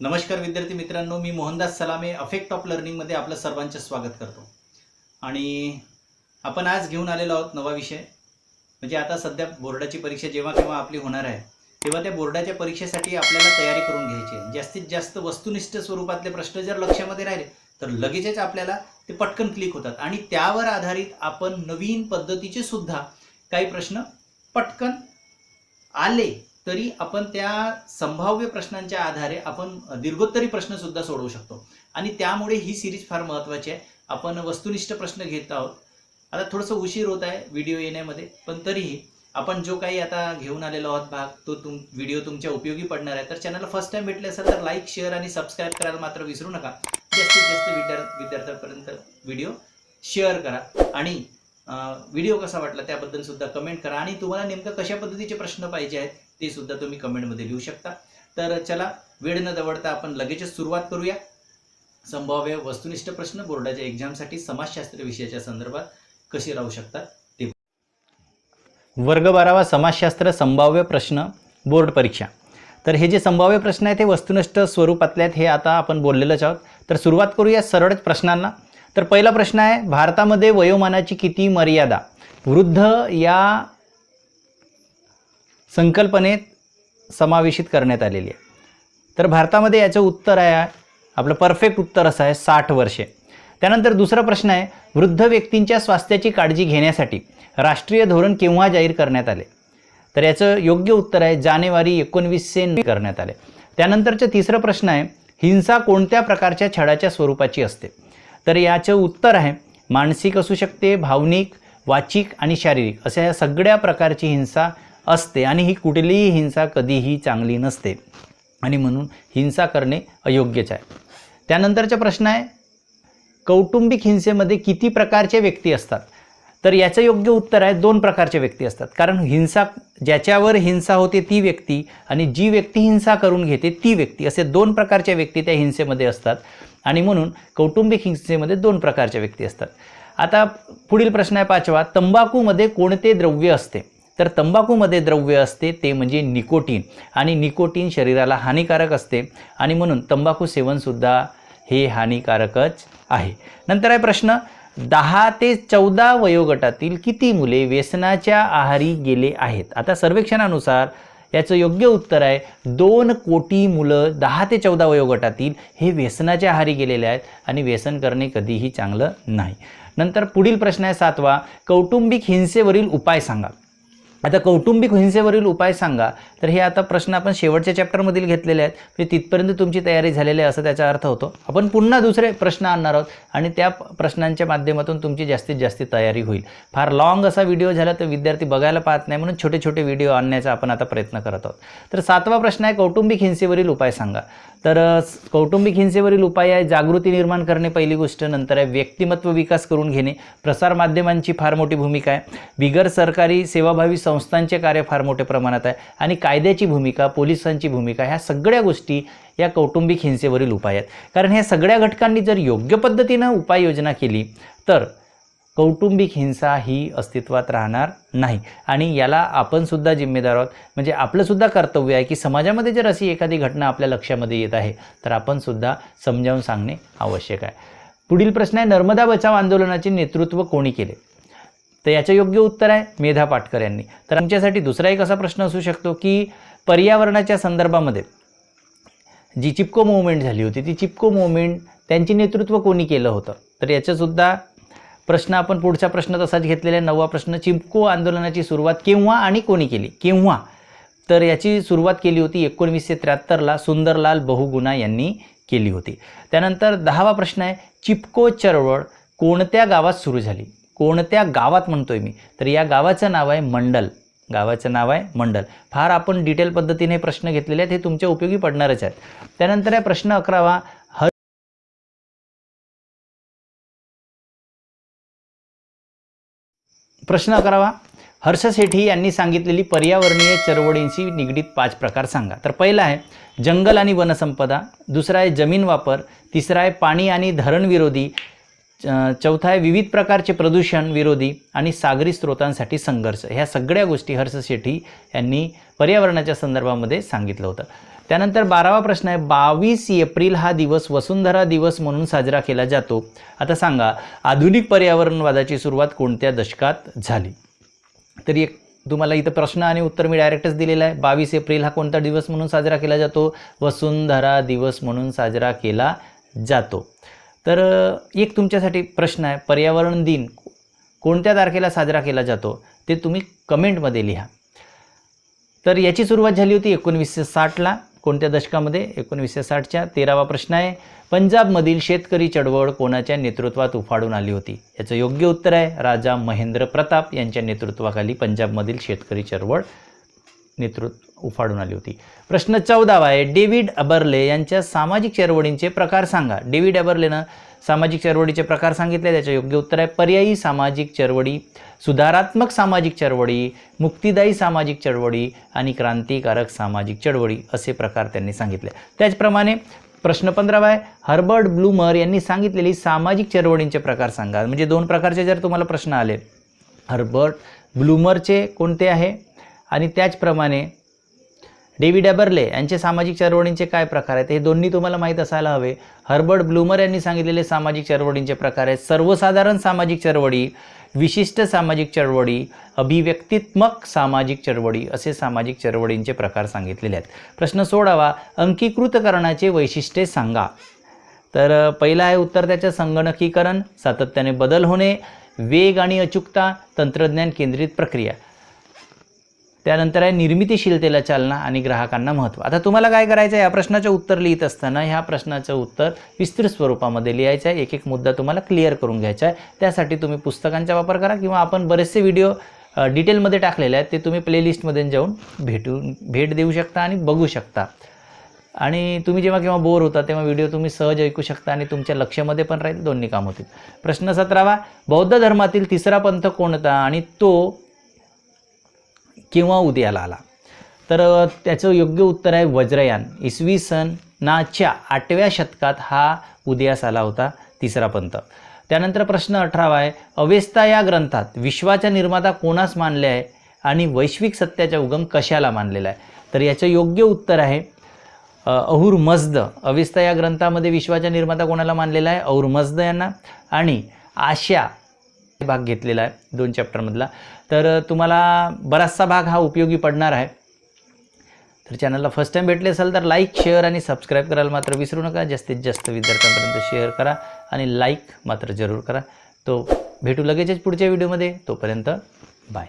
नमस्कार विद्यार्थी मित्रांनो मी मोहनदास सलामे अफेक्ट ऑफ लर्निंगमध्ये आपलं सर्वांचं स्वागत करतो. आणि आपण आज घेऊन आलेलो आहोत नवा विषय. म्हणजे आता सध्या बोर्डाची परीक्षा जेव्हा केव्हा आपली होणार आहे तेव्हा त्या बोर्डाच्या परीक्षेसाठी आपल्याला तयारी करून घ्यायची आहे. जास्तीत जास्त वस्तुनिष्ठ स्वरूपातले प्रश्न जर लक्षामध्ये राहिले तर लगेचच आपल्याला ते पटकन क्लिक होतात. आणि त्यावर आधारित आपण नवीन पद्धतीचे सुद्धा काही प्रश्न पटकन आले तरी आपण त्या संभाव्य प्रश्नांच्या आधारे आपण दीर्घोत्तरी प्रश्न सुद्धा सोडवू शकतो. आणि त्यामुळे ही सिरीज फार महत्त्वाची आहे. आपण वस्तुनिष्ठ प्रश्न घेत आहोत. आता थोडंसं उशीर होत आहे व्हिडिओ येण्यामध्ये पण तरीही आपण जो काही आता घेऊन आलेलो आहोत भाग तो तुम व्हिडिओ तुमच्या उपयोगी पडणार आहे. तर चॅनलला फर्स्ट टाइम भेटले असेल तर लाईक शेअर आणि सबस्क्राईब करायला मात्र विसरू नका. जास्तीत जास्त विद्यार्थी विद्यार्थ्यांपर्यंत व्हिडिओ शेअर करा. आणि व्हिडिओ कसा वाटला त्याबद्दल सुद्धा कमेंट करा. आणि तुम्हाला नेमकं कशा पद्धतीचे प्रश्न पाहिजे आहेत ते सुद्धा तुम्ही कमेंटमध्ये लिहू शकता. तर चला वेळ न दवडता आपण लगेचच सुरुवात करूया. संभाव्य वस्तुनिष्ठ प्रश्न बोर्डाच्या एक्झामसाठी समाजशास्त्र विषयाच्या संदर्भात कसे राहू शकतात ते वर्ग बारावा समाजशास्त्र संभाव्य प्रश्न बोर्ड परीक्षा. तर हे जे संभाव्य प्रश्न आहेत ते वस्तुनिष्ठ स्वरूपातले आहेत हे आता आपण बोललेलंच आहोत. तर सुरुवात करूया सरळ प्रश्नांना. तर पहिला प्रश्न आहे भारतामध्ये वयोमानाची किती मर्यादा? वृद्ध या संकल्पनेत समावेशित करण्यात आलेली आहे. तर भारतामध्ये याचं उत्तर आहे आपलं परफेक्ट उत्तर असं आहे साठ वर्षे. त्यानंतर दुसरा प्रश्न आहे वृद्ध व्यक्तींच्या स्वास्थ्याची काळजी घेण्यासाठी राष्ट्रीय धोरण केव्हा जाहीर करण्यात आले? तर याचं योग्य उत्तर आहे जानेवारी एकोणवीसशे करण्यात आले. त्यानंतरचं तिसरं प्रश्न आहे हिंसा कोणत्या प्रकारच्या छळाच्या स्वरूपाची असते? तर याचं उत्तर आहे मानसिक असू शकते भावनिक वाचिक आणि शारीरिक अशा या सगळ्या प्रकारची हिंसा असते आणि ही कुठलीही हिंसा कधीही चांगली नसते. आणि म्हणून हिंसा करणे अयोग्यच आहे. त्यानंतरचा प्रश्न आहे कौटुंबिक हिंसेमध्ये किती प्रकारचे व्यक्ती असतात? तर याचं योग्य उत्तर आहे दोन प्रकारचे व्यक्ती असतात. कारण हिंसा ज्याच्यावर हिंसा होते ती व्यक्ती आणि जी व्यक्ती हिंसा करून घेते ती व्यक्ती. असे दोन प्रकारच्या व्यक्ती त्या हिंसेमध्ये असतात. आणि म्हणून कौटुंबिक हिंसेमध्ये दोन प्रकारच्या व्यक्ती असतात. आता पुढील प्रश्न आहे पाचवा तंबाखूमध्ये कोणते द्रव्य असते? तर तंबाखूमध्ये द्रव्य असते ते म्हणजे निकोटीन. आणि निकोटीन शरीराला हानिकारक असते. आणि म्हणून तंबाखू सेवनसुद्धा हे हानिकारकच आहे. नंतर आहे प्रश्न दहा ते चौदा वयोगटातील किती मुले व्यसनाच्या आहारी गेले आहेत? आता सर्वेक्षणानुसार याचं योग्य उत्तर आहे दोन कोटी मुलं दहा ते चौदा वयोगटातील हे व्यसनाच्या आहारी गेलेले आहेत आणि व्यसन करणे कधीही चांगलं नाही. नंतर पुढील प्रश्न आहे सातवा कौटुंबिक हिंसेवरील उपाय सांगा. आता कौटुंबिक हिंसेवरील उपाय सांगा. तर हे आता प्रश्न आपण शेवटच्या चॅप्टरमधील घेतलेले आहेत. म्हणजे तिथपर्यंत तुमची तयारी झालेली आहे असं त्याचा अर्थ होतो. आपण पुन्हा दुसरे प्रश्न आणणार आहोत आणि त्या प्रश्नांच्या माध्यमातून तुमची जास्तीत जास्त तयारी होईल. फार लाँग असा व्हिडिओ झाला तर विद्यार्थी बघायला पाहत नाही म्हणून छोटे छोटे व्हिडिओ आणण्याचा आपण आता प्रयत्न करत आहोत. तर सातवा प्रश्न आहे कौटुंबिक हिंसेवरील उपाय सांगा. तर कौटुंबिक हिंसेवरील उपाय आहे जागृती निर्माण करणे पहिली गोष्ट नंतर आहे व्यक्तिमत्व विकास करून घेणे. प्रसारमाध्यमांची फार मोठी भूमिका आहे. बिगर सरकारी सेवाभावी संस्थांचे कार्य फार मोठ्या प्रमाणात आहे. आणि कायद्याची भूमिका पोलिसांची भूमिका ह्या सगळ्या गोष्टी या कौटुंबिक हिंसेवरील उपाय आहेत. कारण ह्या सगळ्या घटकांनी जर योग्य पद्धतीनं उपाययोजना केली तर कौटुंबिक हिंसा ही अस्तित्वात राहणार नाही. आणि याला आपण सुद्धा जिम्मेदार आहोत. म्हणजे आपलंसुद्धा कर्तव्य आहे की समाजामध्ये जर अशी एखादी घटना आपल्या लक्षामध्ये येत आहे तर आपण सुद्धा समजावून सांगणे आवश्यक आहे. पुढील प्रश्न आहे नर्मदा बचाव आंदोलनाचे नेतृत्व कोणी केले? तर याचं योग्य उत्तर आहे मेधा पाटकर यांनी. तर आमच्यासाठी दुसरा एक असा प्रश्न असू शकतो की पर्यावरणाच्या संदर्भामध्ये जी चिपको मुवमेंट झाली होती ती चिपको मुवमेंट त्यांचे नेतृत्व कोणी केलं होतं? तर याचंसुद्धा प्रश्न आपण पुढचा प्रश्न तसाच घेतलेला आहे नववा प्रश्न चिपको आंदोलनाची सुरुवात केव्हा आणि कोणी केली? केव्हा? तर याची सुरुवात केली होती एकोणवीसशे त्र्याहत्तरला सुंदरलाल बहुगुणा यांनी केली होती. त्यानंतर दहावा प्रश्न आहे चिपको चळवळ कोणत्या गावात सुरू झाली? कोणत्या गावात म्हणतोय मी? तर या गावाचं नाव आहे मंडल. गावाचं नाव आहे मंडल. फार आपण डिटेल पद्धतीने प्रश्न घेतलेले आहेत हे तुमच्या उपयोगी पडणारच आहेत. त्यानंतर आहे प्रश्न अकरावा प्रश्न अकरावा हर्ष सेठी यांनी सांगितलेली पर्यावरणीय चळवळींशी निगडीत पाच प्रकार सांगा. तर पहिला आहे जंगल आणि वनसंपदा. दुसरा आहे जमीन वापर. तिसरा आहे पाणी आणि धरणविरोधी च- चौथा आहे विविध प्रकारचे प्रदूषण विरोधी आणि सागरी स्रोतांसाठी संघर्ष. ह्या सगळ्या गोष्टी हर्ष शेठी यांनी पर्यावरणाच्या संदर्भामध्ये सांगितलं होतं. त्यानंतर बारावा प्रश्न आहे बावीस एप्रिल हा दिवस वसुंधरा दिवस म्हणून साजरा केला जातो. आता सांगा आधुनिक पर्यावरणवादाची सुरुवात कोणत्या दशकात झाली? तर एक तुम्हाला इथं प्रश्न आणि उत्तर मी डायरेक्टच दिलेलं आहे. बावीस एप्रिल हा कोणता दिवस म्हणून साजरा केला जातो? वसुंधरा दिवस म्हणून साजरा केला जातो. तर एक तुमच्यासाठी प्रश्न आहे पर्यावरण दिन कोणत्या तारखेला साजरा केला जातो? ते तुम्ही कमेंटमध्ये लिहा. तर याची सुरुवात झाली होती एकोणवीसशे साठला. कोणत्या दशकामध्ये? एकोणवीसशे साठच्या तेरावा प्रश्न आहे. पंजाबमधील शेतकरी चळवळ कोणाच्या नेतृत्वात उफाडून आली होती? याचं योग्य उत्तर आहे राजा महेंद्र प्रताप यांच्या नेतृत्वाखाली पंजाबमधील शेतकरी चळवळ नेतृत्व उफाडून आली होती. प्रश्न चौदावा आहे डेव्हिड अबर्ले यांच्या सामाजिक चळवळींचे प्रकार सांगा. डेव्हिड अबर्लेनं सामाजिक चळवळीचे प्रकार सांगितले त्याचे योग्य उत्तर आहे पर्यायी सामाजिक चळवळी सुधारात्मक सामाजिक चळवळी मुक्तिदायी सामाजिक चळवळी आणि क्रांतिकारक सामाजिक चळवळी असे प्रकार त्यांनी सांगितले. त्याचप्रमाणे प्रश्न पंधरावा आहे हर्बर्ट ब्लूमर यांनी सांगितलेली सामाजिक चळवळींचे प्रकार सांगा. म्हणजे दोन प्रकारचे जर तुम्हाला प्रश्न आले हर्बर्ट ब्लूमरचे कोणते आहे? आणि त्याचप्रमाणे डेव्हिड एबर्ले यांचे सामाजिक चळवळींचे काय प्रकार आहेत? हे दोन्ही तुम्हाला माहीत असायला हवे. हर्बर्ट ब्लूमर यांनी सांगितलेले सामाजिक चळवळींचे प्रकार आहेत. सर्वसाधारण सामाजिक चळवळी विशिष्ट सामाजिक चळवळी अभिव्यक्तित्मक सामाजिक चळवळी असे सामाजिक चळवळींचे प्रकार सांगितलेले आहेत. प्रश्न सोडावा. अंकीकृतकरणाचे वैशिष्ट्ये सांगा. तर पहिलं आहे उत्तर त्याचं संगणकीकरण सातत्याने बदल होणे वेग आणि अचूकता तंत्रज्ञान केंद्रित प्रक्रिया. त्यानंतर आहे निर्मितीशीलतेला चालना आणि ग्राहकांना महत्त्व. आता तुम्हाला काय करायचं आहे? या प्रश्नाचं उत्तर लिहित असताना ह्या प्रश्नाचं उत्तर विस्तृत स्वरूपामध्ये लिहायचं आहे. एक एक मुद्दा तुम्हाला क्लिअर करून घ्यायचा आहे. त्यासाठी तुम्ही पुस्तकांचा वापर करा किंवा आपण बरेचसे व्हिडिओ डिटेलमध्ये टाकलेले आहेत. ते तुम्ही प्लेलिस्टमध्ये जाऊन भेटून भेट देऊ शकता आणि बघू शकता. आणि तुम्ही जेव्हा केव्हा बोर होता तेव्हा व्हिडिओ तुम्ही सहज ऐकू शकता आणि तुमच्या लक्षामध्ये पण राहील. दोन्ही काम होतील. प्रश्न सतरावा बौद्ध धर्मातील तिसरा पंथ कोणता? आणि तो केव्हा उदयाला आला? तर त्याचं योग्य उत्तर आहे वज्रयान. इसवी सन नाच्या आठव्या शतकात हा उदयास आला होता तिसरा पंथ. त्यानंतर प्रश्न अठरावा आहे अवेस्ता या ग्रंथात विश्वाचा निर्माता कोणास मानले आहे आणि वैश्विक सत्याचा उगम कशाला मानलेला आहे? तर याचं योग्य उत्तर आहे अहुर मजद. अविस्ता या ग्रंथामध्ये विश्वाचा निर्माता कोणाला मानलेला आहे? अहुर मजद यांना. आणि आशा भाग घेतलेला आहे दोन चॅप्टरमधला तर तुम्हाला बराचसा भाग हा उपयोगी पडणार आहे. तर चॅनलला फर्स्ट टाईम भेटले असाल तर लाईक शेअर आणि सबस्क्राईब करायला मात्र विसरू नका. जास्तीत जास्त विद्यार्थ्यांपर्यंत शेअर करा आणि लाईक मात्र जरूर करा. तो भेटू लगेचच पुढच्या व्हिडिओमध्ये तोपर्यंत बाय